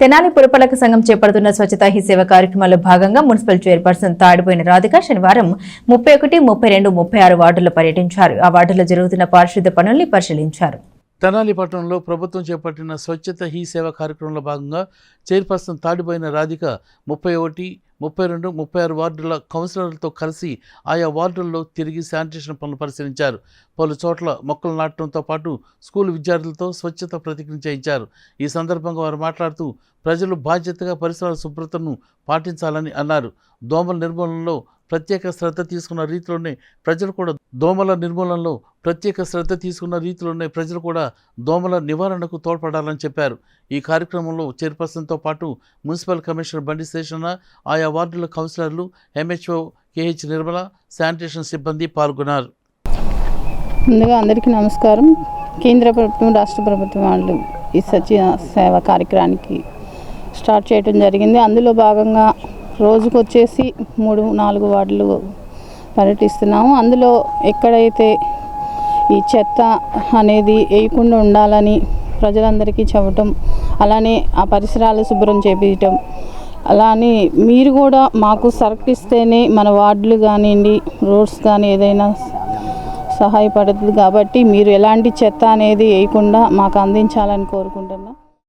తెనాలి పురపాలక సంఘం చేపడుతున్న స్వచ్ఛతా హీ సేవ కార్యక్రమంలో భాగంగా మున్సిపల్ చైర్పర్సన్ తాడిపోయిన రాధిక శనివారం ముప్పై ఒకటి ముప్పై రెండు ముప్పై ఆరు వార్డుల్లో పర్యటించారు. ఆ వార్డుల్లో జరుగుతున్న పారిశుద్ధ్య పనుల్ని పరిశీలించారు. తెనాలి పట్టణంలో ప్రభుత్వం చేపట్టిన స్వచ్ఛత హీ సేవ కార్యక్రమంలో భాగంగా చైర్పర్సన్ తాడిపోయిన రాధిక ముప్పై ఒకటి ముప్పై రెండు ముప్పై ఆరు వార్డుల కౌన్సిలర్లతో కలిసి ఆయా వార్డుల్లో తిరిగి శానిటేషన్ పనులు పరిశీలించారు. పలు చోట్ల మొక్కలు నాటడంతో పాటు స్కూల్ విద్యార్థులతో స్వచ్ఛత ప్రతిజ్ఞ చేయించారు. ఈ సందర్భంగా వారు మాట్లాడుతూ ప్రజలు బాధ్యతగా పరిసరాల శుభ్రతను పాటించాలని అన్నారు. దోమల నిర్మూలనలో ప్రత్యేక శ్రద్ధ తీసుకున్న రీతిలోనే ప్రజలు కూడా దోమల నిర్మూలనలో ప్రత్యేక శ్రద్ధ తీసుకున్న రీతిలోనే ప్రజలు కూడా దోమల నివారణకు తోడ్పడాలని చెప్పారు. ఈ కార్యక్రమంలో చైర్పర్సన్తో పాటు మున్సిపల్ కమిషనర్ బండి శేషన్న ఆయా వార్డుల కౌన్సిలర్లు ఎంహెచ్ఓ కేహెచ్ నిర్మల శానిటేషన్ సిబ్బంది పాల్గొన్నారు. ముందుగా అందరికీ నమస్కారం. కేంద్ర ప్రభుత్వం రాష్ట్ర ప్రభుత్వం వాళ్ళు ఈ సచివ సేవ కార్యక్రమానికి స్టార్ట్ చేయడం జరిగింది. అందులో భాగంగా రోజుకు వచ్చేసి మూడు నాలుగు వార్డులు పర్యటిస్తున్నాము. అందులో ఎక్కడైతే ఈ చెత్త అనేది వేయకుండా ఉండాలని ప్రజలందరికీ చెప్పటం అలానే ఆ పరిసరాలు శుభ్రం చేపించటం అలానే మీరు కూడా మాకు సర్కిస్తేనే మన వార్డులు కానివ్వండి రోడ్స్ కానీ ఏదైనా సహాయపడుతుంది కాబట్టి మీరు ఎలాంటి చెత్త అనేది వేయకుండా మాకు అందించాలని కోరుకుంటున్నాం.